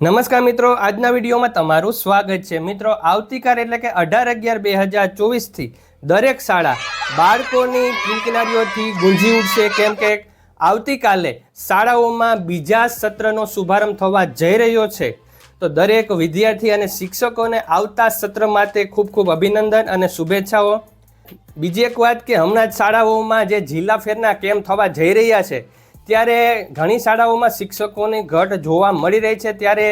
નમસ્કાર મિત્રો, આજના વિડીયોમાં તમારું સ્વાગત છે. મિત્રો, આવતીકાલ એટલે કે અઢાર અગિયાર બે હજાર ચોવીસથી દરેક શાળા બાળકોની કિલકિનારીઓથી ગુંજી ઉઠશે. કેમ કે આવતીકાલે શાળાઓમાં બીજા સત્રનો શુભારંભ થવા જઈ રહ્યો છે. તો દરેક વિદ્યાર્થી અને શિક્ષકોને આવતા સત્ર માટે ખૂબ ખૂબ અભિનંદન અને શુભેચ્છાઓ. બીજી એક વાત કે હમણાં જ શાળાઓમાં જે જિલ્લા ફેરના કેમ્પ થવા જઈ રહ્યા છે ત્યારે ઘણી શાળાઓમાં શિક્ષકોની ઘટ જોવા મળી રહી છે. ત્યારે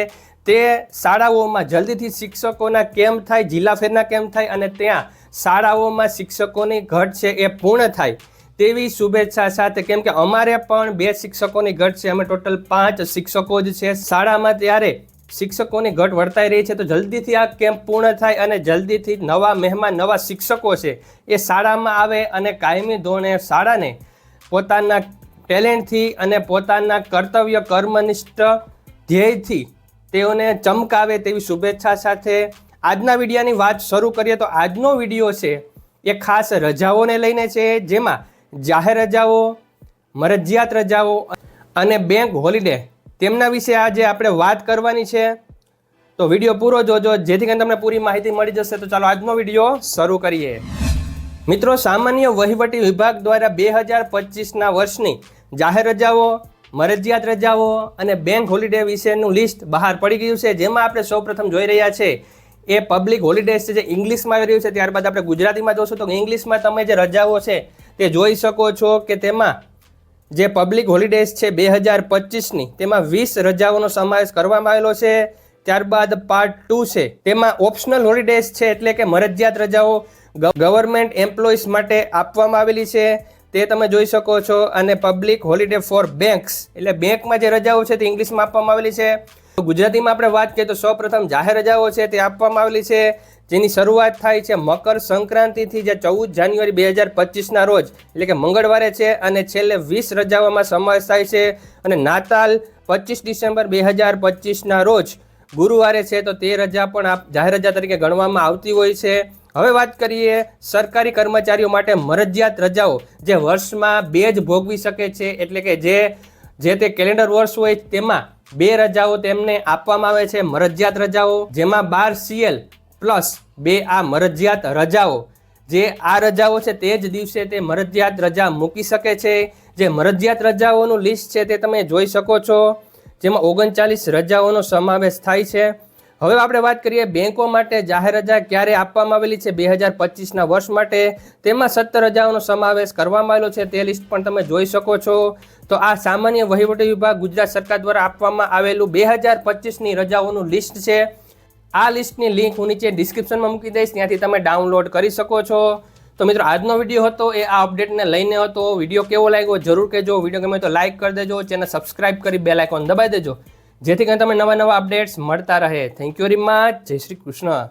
તે શાળાઓમાં જલ્દીથી શિક્ષકોના કેમ્પ થાય, જિલ્લા ફેરના કેમ્પ થાય અને ત્યાં શાળાઓમાં શિક્ષકોની ઘટ છે એ પૂર્ણ થાય. તેવી શુભેચ્છા સાથે કેમ કે અમારે પણ બે શિક્ષકોની ઘટ છે. અમે ટોટલ પાંચ શિક્ષકો જ છે. શાળામાં ત્યારે શિક્ષકોની ઘટ વર્તાઈ રહી છે. તો જલ્દીથી આ કેમ્પ પૂર્ણ થાય અને જલ્દીથી નવા મહેમાન, નવા શિક્ષકો છે એ શાળામાં આવે અને કાયમી ધોરણે શાળાને પોતાના ટેલેન્ટથી અને પોતાના કર્તવ્ય કર્મનિષ્ઠ ધ્યેયથી તેઓને ચમકાવે તેવી શુભેચ્છા સાથે આજના વિડીયાની વાત શરૂ કરીએ તો આજનો વીડિયો છે એ ખાસ રજાઓને લઈને છે, જેમાં જાહેર રજાઓ, મરજિયાત રજાઓ અને બેંક હોલિડે તેમના વિશે આજે આપણે વાત કરવાની છે. તો વીડિયો પૂરો જોજો, જેથી કરીને તમને પૂરી માહિતી મળી જશે. તો ચાલો આજનો વીડિયો શરૂ કરીએ. મિત્રો, સામાન્ય વહીવટી વિભાગ દ્વારા બે હજાર પચીસના વર્ષની જાહેર રજાઓ, મરજિયાત રજાઓ અને બેંક હોલિડે વિશેનું લિસ્ટ બહાર પડી ગયું છે. જેમાં આપણે સૌપ્રથમ જોઈ રહ્યા છે, એ પબ્લિક હોલિડેઝ છે જે ઇંગ્લિશમાં આવી રહ્યું છે. ત્યારબાદ આપણે ગુજરાતીમાં જોશું તો ઇંગ્લિશમાં તમે જે રજાઓ છે તે જોઈ શકો છો કે તેમાં જે પબ્લિક હોલિડેઝ છે બે હજાર પચીસની, તેમાં વીસ રજાઓનો સમાવેશ કરવામાં આવેલો છે. ત્યારબાદ પાર્ટ ટુ છે, તેમાં ઓપ્શનલ હોલિડેઝ છે એટલે કે મરજિયાત રજાઓ ગવર્મેન્ટ એમ્પ્લોઈઝ માટે આપવામાં આવેલી છે. તે તમે જોઈ શકો છો અને પબ્લિક હોલિડે ફોર બેંક્સ એટલે બેંકમાં જે રજાઓ છે તે ઇંગ્લિશમાં આપવામાં આવેલી છે. ગુજરાતીમાં આપણે વાત કરીએ તો સૌપ્રથમ જાહેર રજાઓ છે તે આપવામાં આવેલી છે. જેની શરૂઆત થાય છે મકર સંક્રાંતિથી જે ચૌદ જાન્યુઆરી બે હજાર પચીસના રોજ, એટલે કે મંગળવારે છે અને છેલ્લે વીસ રજાઓમાં સમાવેશ થાય છે. અને નાતાલ પચીસ ડિસેમ્બર બે હજાર પચીસના રોજ ગુરુવારે છે તો તે રજા પણ આપ, જાહેર રજા તરીકે ગણવામાં આવતી હોય છે. હવે વાત કરીએ સરકારી કર્મચારીઓ માટે મરજિયાત રજાઓ, જે વર્ષમાં બે જ ભોગવી શકે છે. એટલે કે જે જે તે કેલેન્ડર વર્ષ હોય તેમાં બે રજાઓ તેમને આપવામાં આવે છે, મરજિયાત રજાઓ, જેમાં બાર સીએલ પ્લસ બે આ મરજિયાત રજાઓ. જે આ રજાઓ છે તે જ દિવસે તે મરજિયાત રજા મૂકી શકે છે. જે મરજિયાત રજાઓનું લિસ્ટ છે તે તમે જોઈ શકો છો, જેમાં ઓગણચાલીસ રજાઓનો સમાવેશ થાય છે. હવે આપણે વાત કરીએ બેંકો માટે. જાહેર રજા ક્યારે આપવામાં આવેલી છે? બે હજાર પચીસના વર્ષ માટે. તેમાં સત્તર રજાઓનો સમાવેશ કરવામાં આવેલો છે. તે લિસ્ટ પણ તમે જોઈ શકો છો. તો આ સામાન્ય વહીવટી વિભાગ ગુજરાત સરકાર દ્વારા આપવામાં આવેલું બે હજાર પચીસની રજાઓનું લિસ્ટ છે. આ લિસ્ટની લિંક હું નીચે ડિસ્ક્રિપ્શનમાં મૂકી દઈશ. ત્યાંથી તમે ડાઉનલોડ કરી શકો છો. તો મિત્રો, આજનો વીડિયો હતો. એ આ અપડેટને લઈને હતો. વીડિયો કેવો લાગ્યો જરૂર કહેજો. વીડિયો ગમે તો લાઇક કરી દેજો. ચેનલ સબસ્ક્રાઇબ કરી બેલ આઇકોન દબાવી દેજો. જેથી કરીને તમે નવા નવા અપડેટ્સ મળતા રહે. થેન્ક યુ વેરી મચ જય શ્રી કૃષ્ણ.